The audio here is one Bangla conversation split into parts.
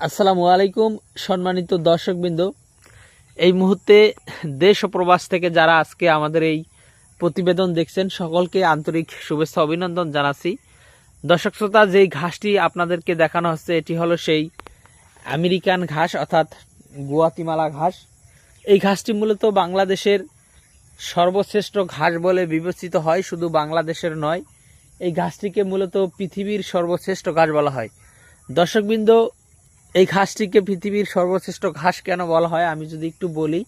আসসালামু আলাইকুম, সম্মানিত দর্শকবৃন্দ। এই মুহূর্তে দেশ ও প্রবাস থেকে যারা আজকে আমাদের এই প্রতিবেদন দেখছেন, সকলকে আন্তরিক শুভেচ্ছা, অভিনন্দন জানাচ্ছি। দর্শক শ্রোতা, যেই ঘাসটি আপনাদেরকে দেখানো হচ্ছে, এটি হলো সেই আমেরিকান ঘাস, অর্থাৎ গুয়াতিমালা ঘাস। এই ঘাসটি মূলত বাংলাদেশের সর্বশ্রেষ্ঠ ঘাস বলে বিবেচিত হয়, শুধু বাংলাদেশের নয়। এই ঘাসটিকে মূলত পৃথিবীর সর্বশ্রেষ্ঠ ঘাস বলা হয়। দর্শকবৃন্দ এই ঘাসটিকে পৃথিবীর সর্বশ্রেষ্ঠ ঘাস কেন বলা হয়? আমি যদি একটু বলি,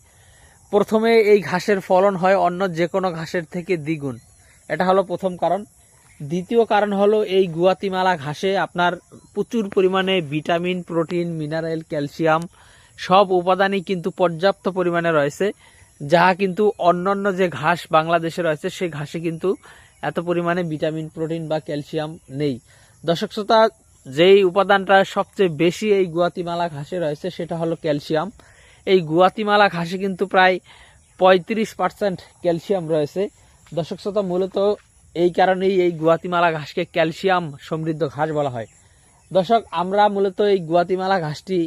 প্রথমে এই ঘাসের ফলন হয় অন্য যে কোনো ঘাসের থেকে দ্বিগুণ। এটা হলো প্রথম কারণ। দ্বিতীয় কারণ হলো এই গুয়াতিমালা ঘাসে আপনার প্রচুর পরিমাণে ভিটামিন, প্রোটিন, মিনারেল, ক্যালসিয়াম সব উপাদানই কিন্তু পর্যাপ্ত পরিমাণে রয়েছে যাহা কিন্তু অন্যান্য যে ঘাস বাংলাদেশে রয়েছে সেই ঘাসে কিন্তু এত পরিমাণে ভিটামিন, প্রোটিন বা ক্যালসিয়াম নেই। দর্শক শ্রোতা যেই উপাদানটা সবচেয়ে বেশি এই গুয়াতিমালা ঘাসে রয়েছে সেটা হলো ক্যালসিয়াম। এই গুয়াতিমালা ঘাসে কিন্তু প্রায় পঁয়ত্রিশ পার্সেন্ট ক্যালসিয়াম রয়েছে। দর্শক শ্রোতা, মূলত এই কারণেই এই গুয়াতিমালা ঘাসকে ক্যালসিয়াম সমৃদ্ধ ঘাস বলা হয়। দর্শক, আমরা মূলত এই গুয়াতিমালা ঘাসটি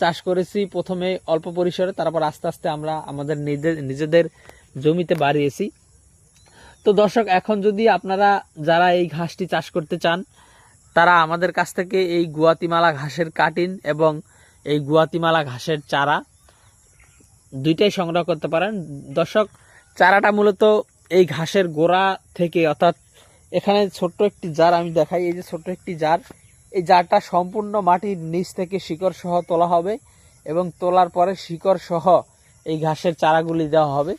চাষ করেছি প্রথমে অল্প পরিসরে, তারপর আস্তে আস্তে আমরা আমাদের নিজেদের জমিতে বাড়িয়েছি। তো দর্শক, এখন যদি আপনারা, যারা এই ঘাসটি চাষ করতে চান তারা আমাদের কাছ থেকে এই গুয়াতিমালা ঘাসের কাটিন এবং এই গুয়াতিমালা ঘাসের চারা দুইটাই সংগ্রহ করতে পারেন। দর্শক, চারাটা মূলত এই ঘাসের গোড়া থেকে, অর্থাৎ এখানে ছোট্ট একটি জার আমি দেখাই, এই যে ছোট্ট একটি জার। এই জারটা সম্পূর্ণ মাটির নিচ থেকে শিকড় সহ তোলা হবে এবং তোলার পরে শিকড় সহ এই ঘাসের চারাগুলি দেওয়া হবে।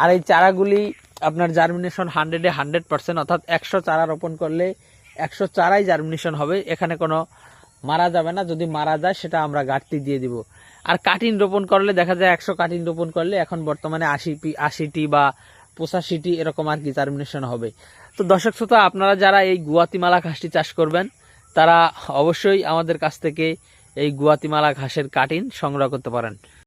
আর এই চারাগুলি আপনার জার্মিনেশন হান্ড্রেডে হান্ড্রেড পার্সেন্ট অর্থাৎ একশো চারা রোপণ করলে একশো চারাই জার্মিনেশন হবে, এখানে কোনো মারা যাবে না। যদি মারা যায়, সেটা আমরা ঘাটতি দিয়ে দিব। আর কাটিন রোপণ করলে, দেখা যায় একশো কাটিন রোপণ করলে এখন বর্তমানে আশি আশিটি বা পঁচাশিটি এরকম আর কি জার্মিনেশন হবে। তো দর্শক শ্রোতা, আপনারা যারা এই গুয়াতিমালা ঘাসটি চাষ করবেন, তারা অবশ্যই আমাদের কাছ থেকে এই গুয়াতিমালা ঘাসের কাটিন সংগ্রহ করতে পারেন।